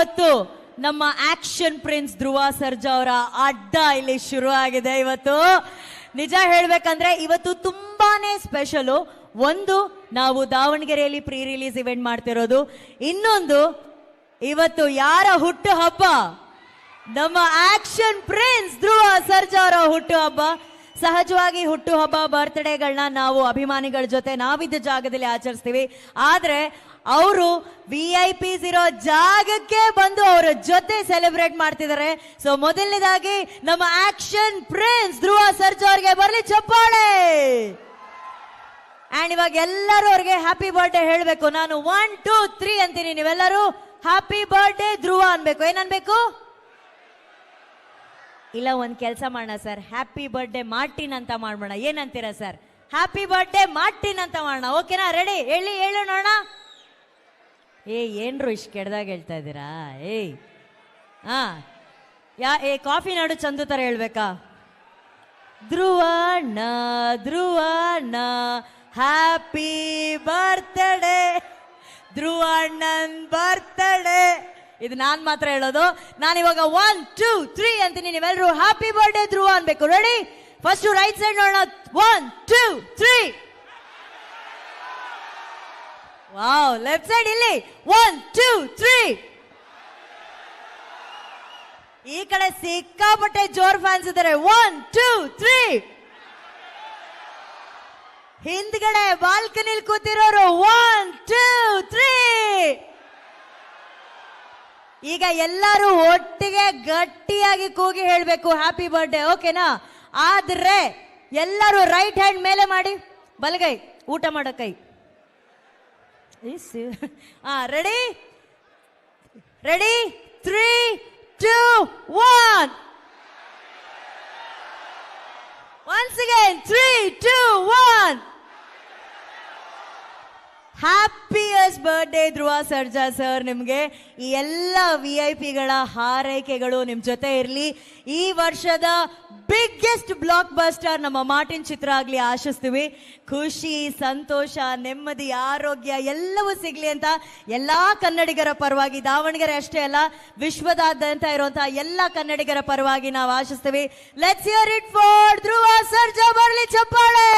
ಇವತ್ತು ನಮ್ಮ action prince Dhruva Sarja ಅವರ ಅಡ್ಡ ಇಲ್ಲಿ ಶುರು ಆಗಿದೆ ಇವತ್ತು. ನಿಜ ಹೇಳ್ಬೇಕಂದ್ರೆ ಇವತ್ತು ತುಂಬಾನೇ ಸ್ಪೆಷಲು ಒಂದು ನಾವು ದಾವಣಗೆರೆಯಲ್ಲಿ ಪ್ರೀ ರಿಲೀಸ್ ಇವೆಂಟ್ ಮಾಡ್ತಿರೋದು. ಇನ್ನೊಂದು ಇವತ್ತು ಯಾರ ಹುಟ್ಟು ಹಬ್ಬ? ನಮ್ಮ ಆಕ್ಷನ್ ಪ್ರಿನ್ಸ್ ಧ್ರುವ ಸರ್ಜಾ ಅವರ ಹುಟ್ಟು ಹಬ್ಬ. ಸಹಜವಾಗಿ ಹುಟ್ಟುಹಬ್ಬ ಬರ್ತ್ಡೇಗಳನ್ನ ನಾವು ಅಭಿಮಾನಿಗಳ ಜೊತೆ ನಾವಿದ್ದ ಜಾಗದಲ್ಲಿ ಆಚರಿಸ್ತೀವಿ. ಆದ್ರೆ ಅವರು ವಿ ಐ ಪಿಸ್ ಇರೋ ಜಾಗಕ್ಕೆ ಬಂದು ಅವರ ಜೊತೆ ಸೆಲೆಬ್ರೇಟ್ ಮಾಡ್ತಿದ್ದಾರೆ. ಸೊ ಮೊದಲನೇದಾಗಿ ನಮ್ಮ ಆಕ್ಷನ್ ಪ್ರಿನ್ಸ್ ಧ್ರುವ ಸರ್ಜಾ ಅವ್ರಿಗೆ ಬರಲಿ ಚಪ್ಪಾಳೆ. ಅಂಡ್ ಇವಾಗ ಎಲ್ಲರೂ ಅವ್ರಿಗೆ ಹ್ಯಾಪಿ ಬರ್ಡೇ ಹೇಳಬೇಕು. ನಾನು ಒನ್ ಟೂ ತ್ರೀ ಅಂತೀನಿ ನೀವೆಲ್ಲರೂ. ಹ್ಯಾಪಿ ಬರ್ಡೇ ಧ್ರುವ ಅನ್ಬೇಕು. ಏನ್ ಅನ್ಬೇಕು ಇಲ್ಲ, ಒಂದ್ ಕೆಲಸ ಮಾಡೋಣ ಸರ್. ಹ್ಯಾಪಿ ಬರ್ಡೇ ಮಾರ್ಟಿನ್ ಅಂತ ಮಾಡೋಣ ಏನಂತೀರಾ ಸರ್? ಹ್ಯಾಪಿ ಬರ್ಡೇ ಮಾರ್ಟಿನ್ ಅಂತ ಮಾಡೋಣ. ಓಕೆನಾ ರೆಡಿ ಹೇಳಿ, ಹೇಳು ನೋಡೋಣ. ಏ, ಏನ್ರು ಇಷ್ಟು ಕೆಡ್ದಾಗ ಹೇಳ್ತಾ ಇದ್ದೀರಾ? ಏಯ್ ಹಾ. ಯಾ, ಏ, ಕಾಫಿ ನಾಡು ಚಂದು ತರ ಹೇಳ್ಬೇಕಾ? ಧ್ರುವಣ್ಣ ಧ್ರುವಣ್ಣ ಹ್ಯಾಪಿ ಬರ್ತ್ಡೇ ಧ್ರುವಣ್ಣನ್ ಬರ್ತ್ಡೇ ಇದು ನಾನ್ ಮಾತ್ರ ಹೇಳೋದು. ನಾನು ಇವಾಗ ಒನ್ ಟೂ ತ್ರೀ ಅಂತೀನಿ. ನೀವೆಲ್ಲರೂ ಹ್ಯಾಪಿ ಬರ್ಡೇ ಧ್ರುವ ಅನ್ಬೇಕು. ರೆಡಿ ಫಸ್ಟ್ ರೈಟ್ ಸೈಡ್ ನೋಡೋಣ. One two three wow left side ಇಲ್ಲಿ. ಒನ್ ಟೂ ತ್ರೀ ಈ ಕಡೆ ಸಿಕ್ಕಾಪಟ್ಟೆ ಜೋರ್ ಫ್ಯಾನ್ಸ್ ಇದ್ದಾರೆ. ಒನ್ ಟೂ ತ್ರೀ ಹಿಂದ್ಗಡೆ ಬಾಲ್ಕನಿಲ್ ಕೂತಿರೋರು ಟೂ ತ್ರೀ ಈಗ ಎಲ್ಲರೂ ಒಟ್ಟಿಗೆ ಗಟ್ಟಿಯಾಗಿ ಕೂಗಿ ಹೇಳಬೇಕು ಹ್ಯಾಪಿ ಬರ್ಡೇ ಓಕೆನಾ ಆದ್ರೆ ಎಲ್ಲರೂ ರೈಟ್ ಹ್ಯಾಂಡ್ ಮೇಲೆ ಮಾಡಿ. ಬಲಗೈ, ಊಟ ಮಾಡೋ ಕೈ. ಹಾ ready ready three two one once again three two one happiest birthday Dhruva Sarja sir ನಿಮಗೆ ಈ ಎಲ್ಲ ವಿ ಐ ಪಿಗಳ ಹಾರೈಕೆಗಳು ನಿಮ್ಮ ಜೊತೆ ಇರಲಿ. ಈ ವರ್ಷದ ಬಿಗ್ಗೆಸ್ಟ್ ಬ್ಲಾಕ್ ಬಸ್ಟರ್ ನಮ್ಮ ಮಾರ್ಟಿನ್ ಚಿತ್ರ ಆಗಲಿ ಆಶಿಸ್ತೀವಿ. ಖುಷಿ, ಸಂತೋಷ, ನೆಮ್ಮದಿ, ಆರೋಗ್ಯ ಎಲ್ಲವೂ ಸಿಗಲಿ ಅಂತ ಎಲ್ಲ ಕನ್ನಡಿಗರ ಪರವಾಗಿ, ದಾವಣಗೆರೆ ಅಷ್ಟೇ ಅಲ್ಲ, ವಿಶ್ವದಾದ್ಯಂತ ಇರುವಂತಹ ಎಲ್ಲ ಕನ್ನಡಿಗರ ಪರವಾಗಿ ನಾವು ಆಶಿಸ್ತೀವಿ. Let's it for Dhruva Sarja ಬರಲಿ ಚಪ್ಪಾಳೆ!